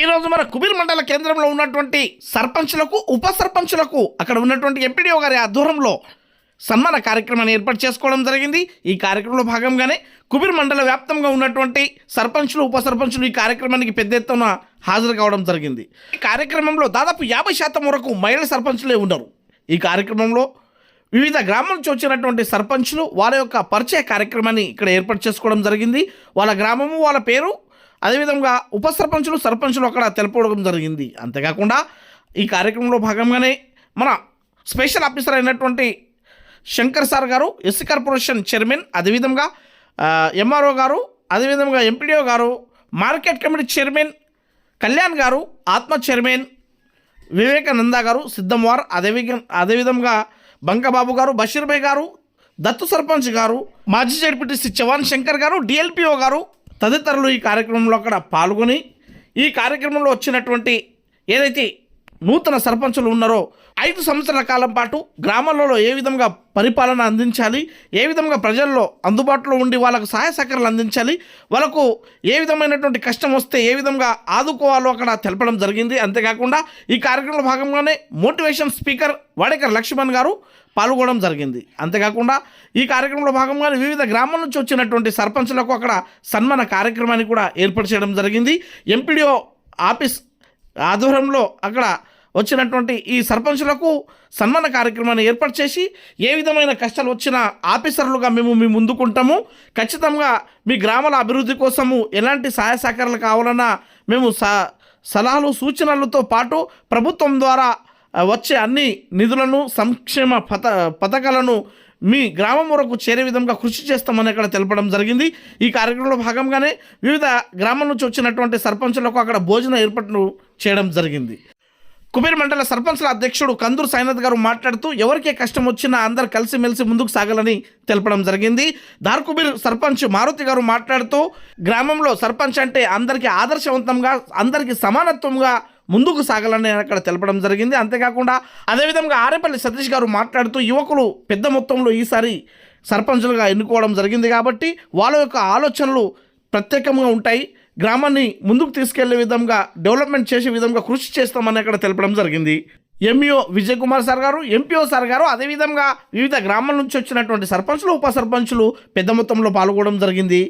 ఈరోజు మన కుబీర్ మండల కేంద్రంలో ఉన్నటువంటి సర్పంచ్లకు ఉప సర్పంచ్లకు అక్కడ ఉన్నటువంటి ఎంపీడీఓ గారి ఆధ్వర్యంలో సన్మాన కార్యక్రమాన్ని ఏర్పాటు చేసుకోవడం జరిగింది. ఈ కార్యక్రమంలో భాగంగానే కుబీర్ మండల వ్యాప్తంగా ఉన్నటువంటి సర్పంచులు ఉప సర్పంచులు ఈ కార్యక్రమానికి పెద్ద ఎత్తున హాజరు కావడం జరిగింది. ఈ కార్యక్రమంలో దాదాపు యాభై శాతం వరకు మహిళా సర్పంచులే ఉన్నారు. ఈ కార్యక్రమంలో వివిధ గ్రామాల నుంచి వచ్చినటువంటి సర్పంచులు వాళ్ళ యొక్క పరిచయ కార్యక్రమాన్ని ఇక్కడ ఏర్పాటు చేసుకోవడం జరిగింది. వాళ్ళ గ్రామము వాళ్ళ పేరు అదేవిధంగా ఉప సర్పంచులు సర్పంచులు అక్కడ తెలపడం జరిగింది. అంతేకాకుండా ఈ కార్యక్రమంలో భాగంగానే మన స్పెషల్ ఆఫీసర్ అయినటువంటి Shankar sir garu SC corporation chairman అదేవిధంగా ఎంఆర్ఓ గారు అదేవిధంగా ఎంపీడీఓ గారు మార్కెట్ కమిటీ చైర్మన్ కళ్యాణ్ గారు ఆత్మ చైర్మన్ వివేకానంద గారు సిద్ధంవార్ అదేవిధంగా అదేవిధంగా బంకబాబు గారు బషీర్భాయ్ గారు దత్తు సర్పంచ్ గారు మాజీ జడ్పీటీసీ చవాన్ శంకర్ గారు డిఎల్పిఓ గారు తదితరులు ఈ కార్యక్రమంలో అక్కడ పాల్గొని ఈ కార్యక్రమంలో వచ్చినటువంటి ఏదైతే నూతన సర్పంచులు ఉన్నారో ఐదు సంవత్సరాల కాలం పాటు గ్రామాలలో ఏ విధంగా పరిపాలన అందించాలి ఏ విధంగా ప్రజల్లో అందుబాటులో ఉండి వాళ్ళకు సహాయ సహకారాలు అందించాలి వాళ్ళకు ఏ విధమైనటువంటి కష్టం వస్తే ఏ విధంగా ఆదుకోవాలో అక్కడ తెలపడం జరిగింది. అంతేకాకుండా ఈ కార్యక్రమంలో భాగంగానే మోటివేషన్ స్పీకర్ వాడేకర్ లక్ష్మణ్ గారు పాల్గొనడం జరిగింది. అంతేకాకుండా ఈ కార్యక్రమంలో భాగంగా వివిధ గ్రామాల నుంచి వచ్చినటువంటి సర్పంచులకు అక్కడ సన్మాన కార్యక్రమాన్ని కూడా ఏర్పాటు చేయడం జరిగింది. ఎంపీడీఓ ఆఫీస్ ఆధ్వర్యంలో అక్కడ వచ్చినటువంటి ఈ సర్పంచులకు సన్మాన కార్యక్రమాన్ని ఏర్పాటు చేసి ఏ విధమైన కష్టాలు వచ్చినా ఆఫీసర్లుగా మేము మీ ముందుకుంటాము. ఖచ్చితంగా మీ గ్రామాల అభివృద్ధి కోసము ఎలాంటి సహాయ సహకారాలు కావాలన్నా మేము స సలహాలు సూచనలతో పాటు ప్రభుత్వం ద్వారా వచ్చే అన్ని నిధులను సంక్షేమ పథ పథకాలను మీ గ్రామం వరకు చేరే విధంగా కృషి చేస్తామని అక్కడ తెలపడం జరిగింది. ఈ కార్యక్రమంలో భాగంగానే వివిధ గ్రామం నుంచి వచ్చినటువంటి సర్పంచులకు అక్కడ భోజన ఏర్పాట్లు చేయడం జరిగింది. కుబేర్ మండల సర్పంచ్ల అధ్యక్షుడు కందూరు సాయినాథ్ గారు మాట్లాడుతూ ఎవరికే కష్టం వచ్చినా అందరు కలిసిమెలిసి ముందుకు సాగాలని తెలపడం జరిగింది. దార్కుబీర్ సర్పంచ్ మారుతి గారు మాట్లాడుతూ గ్రామంలో సర్పంచ్ అంటే అందరికీ ఆదర్శవంతంగా అందరికీ సమానత్వంగా ముందుకు సాగాలని అక్కడ తెలపడం జరిగింది. అంతేకాకుండా అదేవిధంగా ఆరేపల్లి సతీష్ గారు మాట్లాడుతూ యువకులు పెద్ద మొత్తంలో ఈసారి సర్పంచులుగా ఎన్నుకోవడం జరిగింది కాబట్టి వాళ్ళ యొక్క ఆలోచనలు ప్రత్యేకంగా ఉంటాయి. గ్రామాన్ని ముందుకు తీసుకెళ్ళే విధంగా డెవలప్మెంట్ చేసే విధంగా కృషి చేస్తామని అక్కడ తెలపడం జరిగింది. MEO Vijay Kumar sir garu MPO sir garu అదేవిధంగా వివిధ గ్రామాల నుంచి వచ్చినటువంటి సర్పంచులు ఉప సర్పంచులు పెద్ద మొత్తంలో పాల్గొనడం జరిగింది.